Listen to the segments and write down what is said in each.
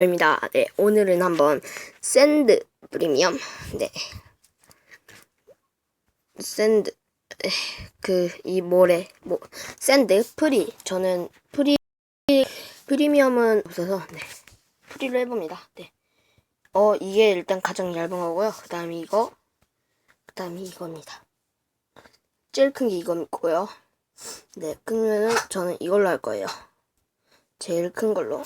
입니다. 네, 오늘은 한번 샌드 프리미엄, 네, 샌드, 그 이 모래, 뭐 샌드 프리. 저는 프리 프리미엄은 없어서 네, 프리로 해봅니다. 네, 어 이게 일단 가장 얇은 거고요. 그다음에 이거, 그다음에 이겁니다. 제일 큰 게 이거고요. 네, 그러면은 저는 이걸로 할 거예요. 제일 큰 걸로.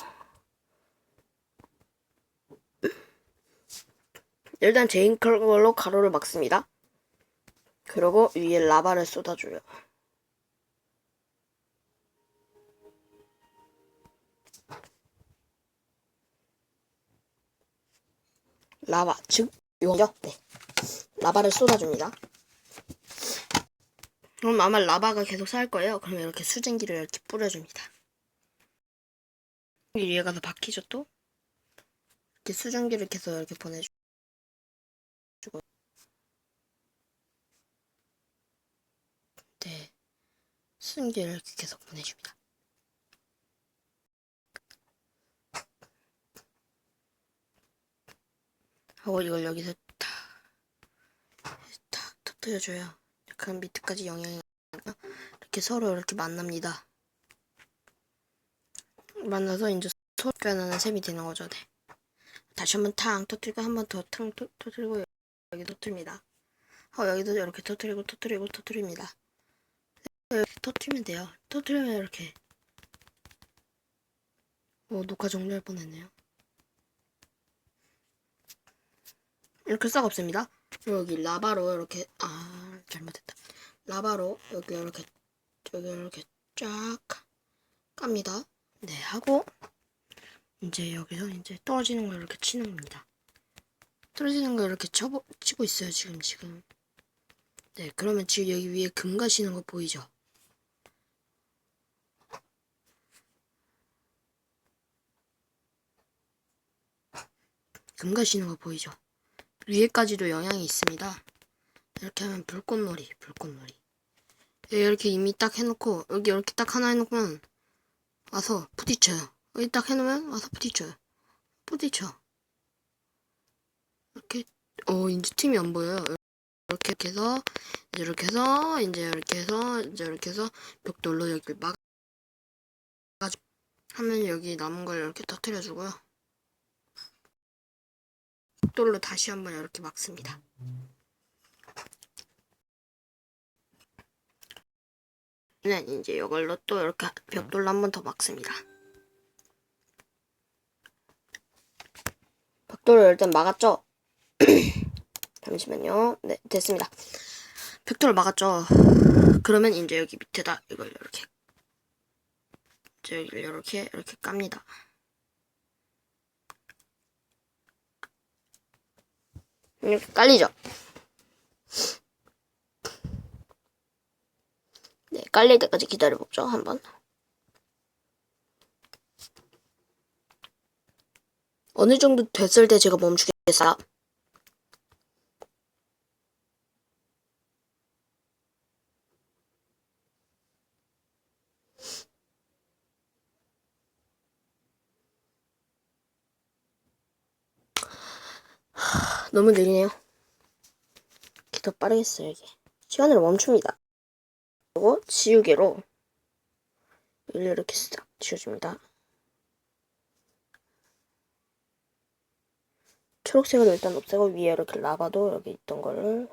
일단 걸로 가로를 막습니다. 그리고 위에 라바를 쏟아줘요. 라바, 즉, 이거죠? 네. 라바를 쏟아줍니다. 그럼 아마 라바가 계속 살 거예요. 그러면 이렇게 수증기를 이렇게 뿌려줍니다. 위에 가서 박히죠 또? 이렇게 수증기를 계속 이렇게 보내 네. 수증기를 이렇게 계속 보내줍니다. 하고 이걸 여기서 탁, 탁 터뜨려줘요. 그럼 밑에까지 영향이 이렇게 서로 이렇게 만납니다. 만나서 이제 소리 나는 셈이 되는 거죠. 네. 다시 한번 탕 터뜨리고 한 번 더탕 터뜨리고 여기 터뜨립니다. 어, 여기도 이렇게 터뜨리고 터뜨리고 터뜨립니다. 이렇게 터뜨리면 돼요. 터뜨리면 이렇게 어, 녹화 종료할 뻔했네요. 이렇게 싹 없습니다. 여기 라바로 이렇게 아 잘못했다. 라바로 여기 이렇게 여기 이렇게 쫙 깝니다. 네 하고 이제 여기서 이제 떨어지는 걸 이렇게 치는 겁니다. 떨어지는 걸 이렇게 쳐보, 치고 있어요 지금 지금. 네 그러면 지금 여기 위에 금 가시는 거 보이죠? 금 가시는 거 보이죠? 위에까지도 영향이 있습니다. 이렇게 하면 불꽃놀이, 불꽃놀이. 예, 이렇게 이미 딱 해놓고 여기 이렇게 딱 하나 해놓으면 와서 부딪혀요. 여기 딱 해놓으면 와서 부딪혀요. 부딪혀. 이렇게 어 이제 팀이 안 보여요. 이렇게 해서 이제 이렇게 해서 이제 이렇게 해서 이제 이렇게 해서 벽돌로 여기 막 하면 여기 남은 걸 이렇게 터트려 주고요. 벽돌로 다시 한번 이렇게 막습니다. 네, 이제 이걸로 또 이렇게 벽돌로 한 번 더 막습니다. 벽돌을 일단 막았죠? 잠시만요. 네, 됐습니다. 벽돌을 막았죠? 그러면 이제 여기 밑에다 이걸 이렇게 이제 여기를 이렇게 이렇게 깝니다. 이렇게 깔리죠? 네, 깔릴 때까지 기다려보죠, 한번. 어느 정도 됐을 때 제가 멈추겠어요. 너무 느리네요. 더 빠르겠어요, 이게. 시간을 멈춥니다. 그리고 지우개로 이렇게 싹 지워줍니다. 초록색을 일단 없애고 위에 이렇게 라바도 여기 있던 거를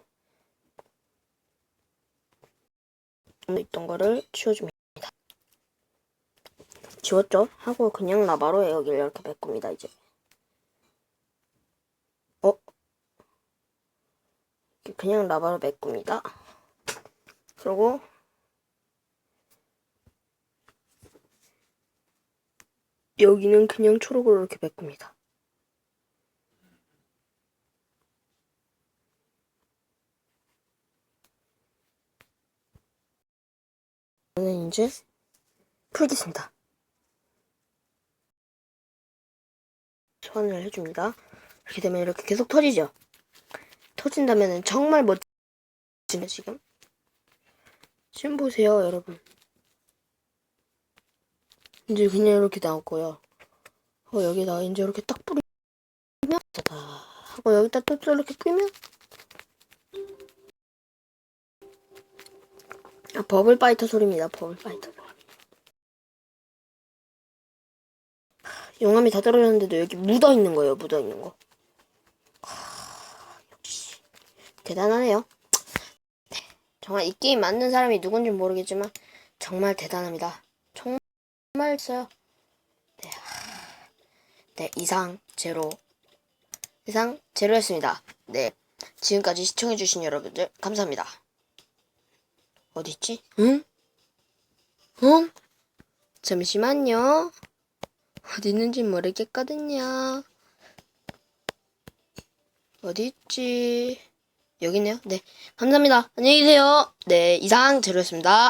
있던 거를 치워줍니다. 지웠죠? 하고 그냥 라바로 여기를 이렇게 메꿉니다, 이제. 어? 그냥 라바로 메꿉니다. 그리고 여기는 그냥 초록으로 이렇게 메꿉니다. 저는 이제 풀겠습니다. 소환을 해줍니다. 이렇게 되면 이렇게 계속 터지죠? 터진다면 정말 멋지네, 지금. 지금 보세요, 여러분. 이제 그냥 이렇게 나왔고요. 어, 여기다 이제 이렇게 딱 뿌리면, 짜다. 하고 여기다 또, 또 이렇게 뿌리면, 아, 버블 파이터 소리입니다. 버블 파이터 소리. 용암이 다 떨어졌는데도 여기 묻어 있는 거예요. 묻어 있는 거. 하, 역시 대단하네요. 네, 정말 이 게임 만든 사람이 누군지 모르겠지만 정말 대단합니다. 정말 있어요. 네, 하, 네 이상 제로 이상 제로였습니다. 네 지금까지 시청해주신 여러분들 감사합니다. 어디 있지? 응? 응? 잠시만요. 어디 있는지 모르겠거든요. 어디 있지? 여기 있네요. 네. 감사합니다. 안녕히 계세요. 네. 이상 제로였습니다.